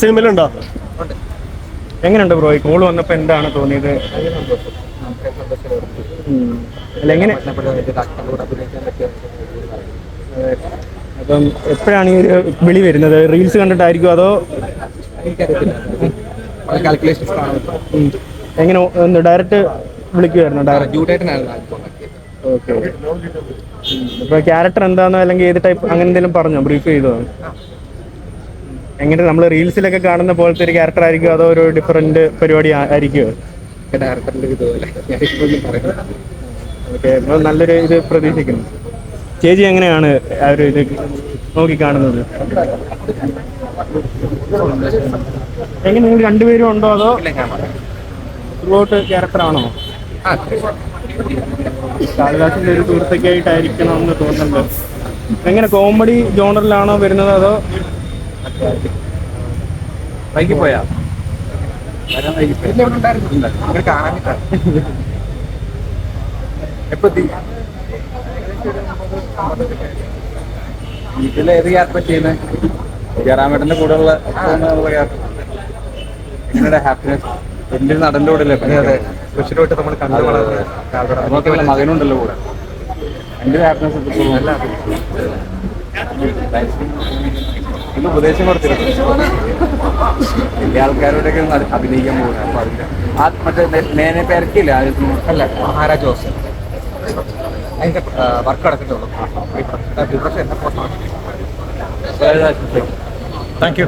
സിനിമയിലുണ്ടോ? എങ്ങനെയുണ്ട് ബ്രോ? ഈ കോൾ വന്നപ്പോ എന്താണ് തോന്നിയത്. അല്ല എങ്ങനെ അപ്പം എപ്പോഴാണ് ഈ ഒരു വിളി വരുന്നത്? റീൽസ് കണ്ടിട്ടായിരിക്കും അതോ എങ്ങനെ ഡയറക്റ്റ് വിളിക്കുമായിരുന്നു ഡയറക്റ്റ് ഓക്കെ അപ്പൊ ക്യാരക്ടർ എന്താണോ അല്ലെങ്കിൽ ഏത് ടൈപ്പ് അങ്ങനെ എന്തെങ്കിലും പറഞ്ഞോ? ബ്രീഫ് ചെയ്തോ? എങ്ങനെ നമ്മൾ റീൽസിലൊക്കെ കാണുന്ന പോലത്തെ ഒരു ക്യാരക്ടർ ആയിരിക്കും അതോ ഒരു ഡിഫറെന്റ് പരിപാടി ആയിരിക്കുമോ ഡയറക്ടറിന്റെ ഇതുപോലെ. ഓക്കെ നല്ലൊരു ഇത് പ്രതീക്ഷിക്കുന്നു. ചേച്ചി എങ്ങനെയാണ് ആ ഒരു ഇത് നോക്കി കാണുന്നത് എങ്ങനെ നിങ്ങൾ രണ്ടുപേരും ഉണ്ടോ അതോ ത്രൂഔട്ട് ക്യാരക്ടറാണോ കാളിദാസിന്റെ ഒരു സുഹൃത്തൊക്കെ ആയിട്ടായിരിക്കണം എന്ന് തോന്നുന്നുണ്ട്. എങ്ങനെ കോമഡി ജോണറിലാണോ വരുന്നത് അതോ വൈകി പോയാ വരാൻ വൈകി പോയി ഇവിടെ ഉണ്ടായിരുന്നു. ഇവിടെ കാണാൻ എപ്പോ എത്തി? ഇതിൽ ഏത് യാത്ര ചെയ്യുന്നത് ജയറാമേട്ടന്റെ കൂടെ ഉള്ള എങ്ങനെയുടെ ഹാപ്പിനെസ് എന്റെ നടന്റെ കൂടെ അല്ലേ അതെ. സ്പെഷ്യലായിട്ട് നമ്മൾ കണ്ടു വളർന്ന മകനുണ്ടല്ലോ കൂടെ. എന്റെ ഹാപ്പിനെസ് ഇന്ന് ഉപദേശം കൊടുത്തിരുന്നു. വലിയ ആൾക്കാരോടൊക്കെ അഭിനയിക്കാൻ പോകുന്നത് അപ്പൊ അതിന്റെ ആ മറ്റേ മേനെ പേരക്കില്ല അല്ല മഹാരാജ് ജോസ് അതിന്റെ വർക്ക് അടക്കത്തുള്ളൂ താങ്ക് യു